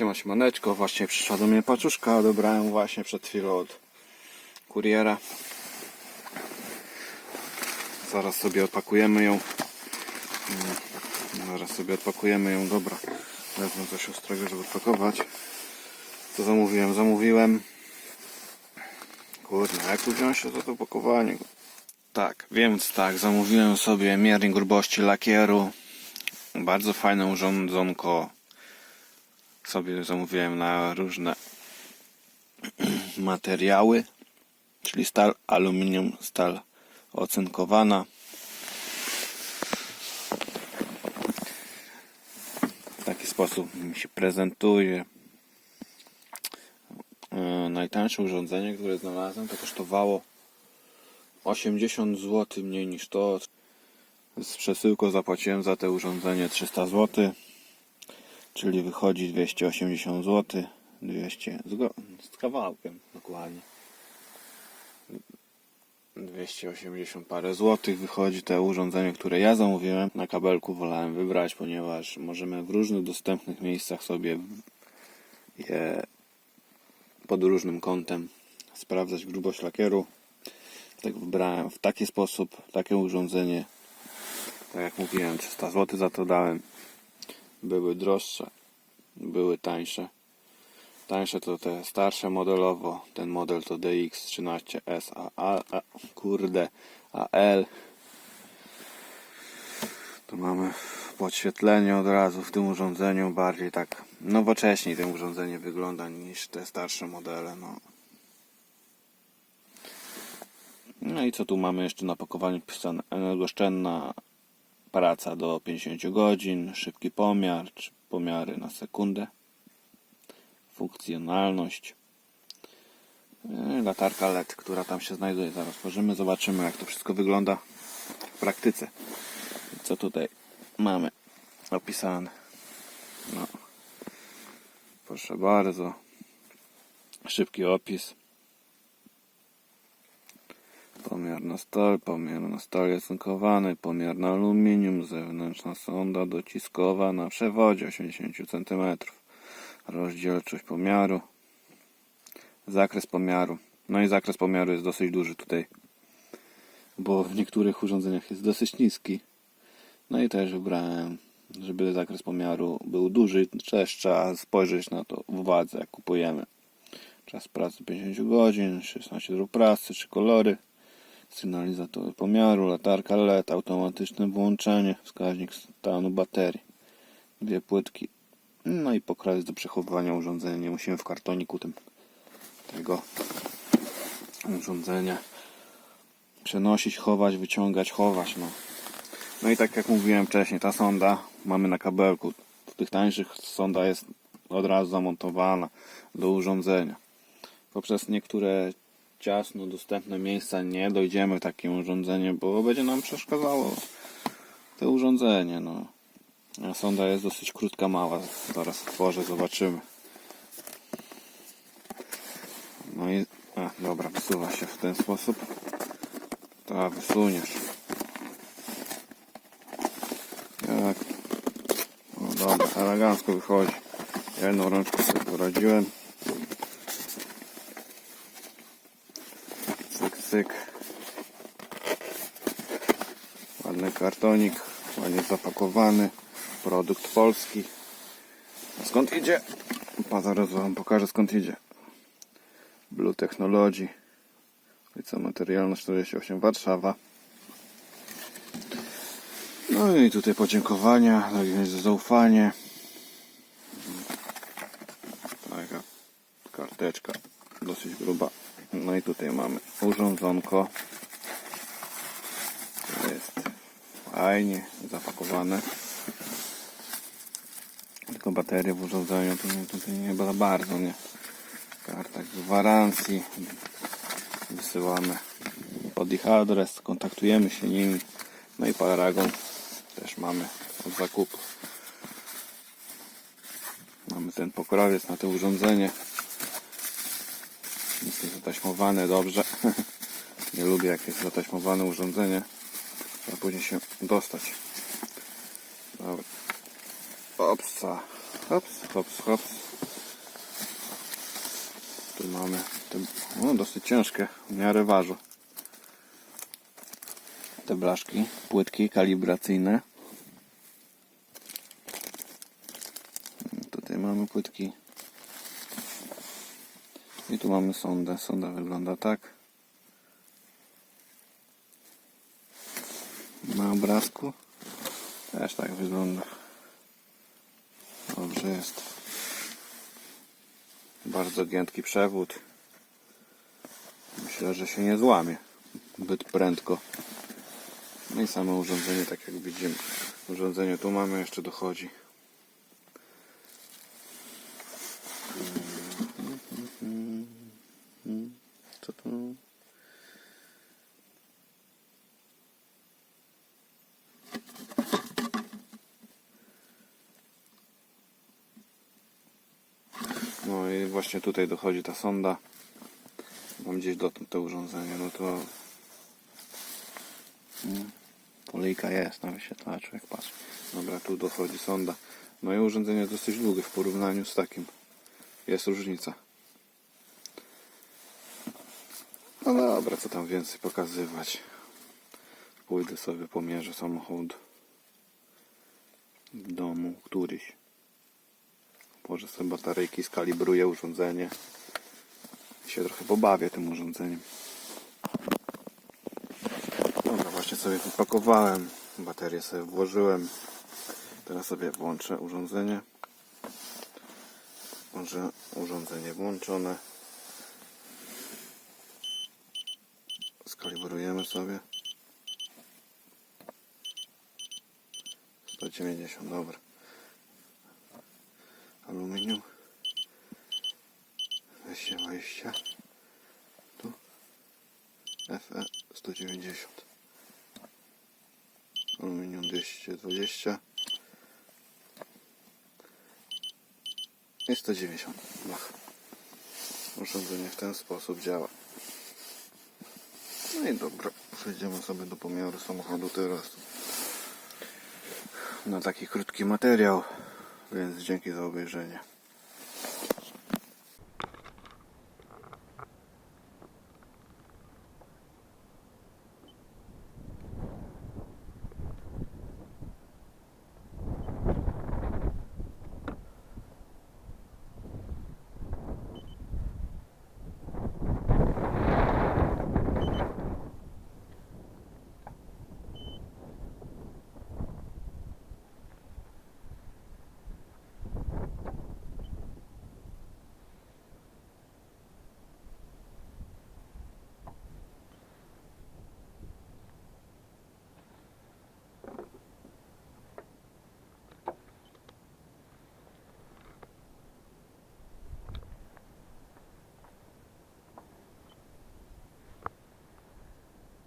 Siema, siemaneczko, właśnie przyszła do mnie paczuszka, odebrałem właśnie przed chwilą od kuriera. Zaraz sobie odpakujemy ją. Mm, Zaraz sobie odpakujemy ją, dobra. Wezmę coś ostrego, żeby odpakować. Co zamówiłem? Zamówiłem... Kurde, jak tu wziąć się za to pakowanie? Tak, więc tak, zamówiłem sobie miernik grubości lakieru. Bardzo fajne urządzonko sobie zamówiłem na różne materiały, czyli stal aluminium, stal ocynkowana. W taki sposób mi się prezentuje. E, Najtańsze urządzenie, które znalazłem, to kosztowało 80 zł mniej niż to. Z przesyłką zapłaciłem za to urządzenie 300 zł czyli wychodzi 280 zł 200 z, kawałkiem dokładnie 280 parę złotych wychodzi to urządzenie, które ja zamówiłem. Na kabelku wolałem wybrać, ponieważ możemy w różnych dostępnych miejscach sobie je pod różnym kątem sprawdzać grubość lakieru. Tak wybrałem w taki sposób, takie urządzenie. Tak jak mówiłem, 300 zł za to dałem były droższe, były tańsze. Tańsze to te starsze modelowo. Ten model to DX13S, a, a, a kurde, AL. Tu mamy podświetlenie od razu w tym urządzeniu. Bardziej tak nowocześniej to urządzenie wygląda niż te starsze modele. No. No i co tu mamy jeszcze na pakowaniu pisane? Energooszczędna praca do 50 godzin, szybki pomiar, czy pomiary na sekundę, funkcjonalność, Yy, latarka LED, która tam się znajduje. Zaraz tworzymy, zobaczymy jak to wszystko wygląda w praktyce. Co tutaj mamy opisane. No. Proszę bardzo. Szybki opis. Pomiar na stal, pomiar na stal jest cynkowany, pomiar na aluminium, zewnętrzna sonda dociskowa na przewodzie 80 cm. Rozdzielczość pomiaru. Zakres pomiaru. No i zakres pomiaru jest dosyć duży tutaj, bo w niektórych urządzeniach jest dosyć niski. No i też wybrałem, żeby zakres pomiaru był duży, też trzeba spojrzeć na to w wadze, jak kupujemy. Czas pracy 50 godzin, 16 dróg pracy, czy kolory sygnalizator pomiaru, latarka LED, automatyczne włączenie, wskaźnik stanu baterii, dwie płytki, no i pokrowiec do przechowywania urządzenia. Nie musimy w kartoniku tym tego urządzenia przenosić, chować, wyciągać, chować. No. no i tak jak mówiłem wcześniej, ta sonda mamy na kabelku. W tych tańszych sonda jest od razu zamontowana do urządzenia. Poprzez niektóre ciasno dostępne miejsca nie dojdziemy takim urządzeniu, bo będzie nam przeszkadzało to urządzenie. No. A sonda jest dosyć krótka, mała. Zaraz otworzę, zobaczymy. No i... A, dobra, wysuwa się w ten sposób. To wysuniesz. Jak... No dobra, elegancko wychodzi. Jedną rączką sobie poradziłem. Cyk. Ładny kartonik, ładnie zapakowany. Produkt polski. A skąd idzie? Pa, zaraz wam pokażę skąd idzie. Blue Technology. Ulica Materialna 48 Warszawa. No i tutaj podziękowania, za zaufanie. Taka karteczka dosyć gruba. No i tutaj mamy urządzonko. Jest fajnie zapakowane. Tylko baterie w urządzeniu to nie, tutaj nie za bardzo, nie. Karta gwarancji. Wysyłamy pod ich adres, kontaktujemy się nimi. No i paragon też mamy od zakupu. Mamy ten pokrowiec na to urządzenie zataśmowane dobrze. Nie lubię jak jest zataśmowane urządzenie. Trzeba później się dostać. Dobra. Opsa. Hops, hops, hops. Tu mamy te, no, dosyć ciężkie, w miarę ważą. Te blaszki, płytki kalibracyjne. Tutaj mamy płytki i tu mamy sondę. Sonda wygląda tak. Na obrazku też tak wygląda. Dobrze jest. Bardzo giętki przewód. Myślę, że się nie złamie zbyt prędko. No i samo urządzenie, tak jak widzimy. Urządzenie tu mamy, jeszcze dochodzi. Co to? No i właśnie tutaj dochodzi ta sonda. Mam gdzieś dotąd to urządzenie, no to mm, Olejka jest na wyświetlaczu, jak patrz. Dobra, tu dochodzi sonda. No i urządzenie jest dosyć długie w porównaniu z takim. Jest różnica. No dobra, co tam więcej pokazywać. Pójdę sobie pomierzę samochód w domu, któryś. Może sobie bateryjki, skalibruję urządzenie. I się trochę pobawię tym urządzeniem. Dobra, właśnie sobie wypakowałem. Baterię sobie włożyłem. Teraz sobie włączę urządzenie. Może urządzenie włączone. Skalibrujemy sobie. 190, dobra. Aluminium. Wejście, wejście. Tu. FE 190. Aluminium 220. I 190. Mach. Urządzenie w ten sposób działa. No i dobra, przejdziemy sobie do pomiaru samochodu teraz. Na taki krótki materiał, więc dzięki za obejrzenie.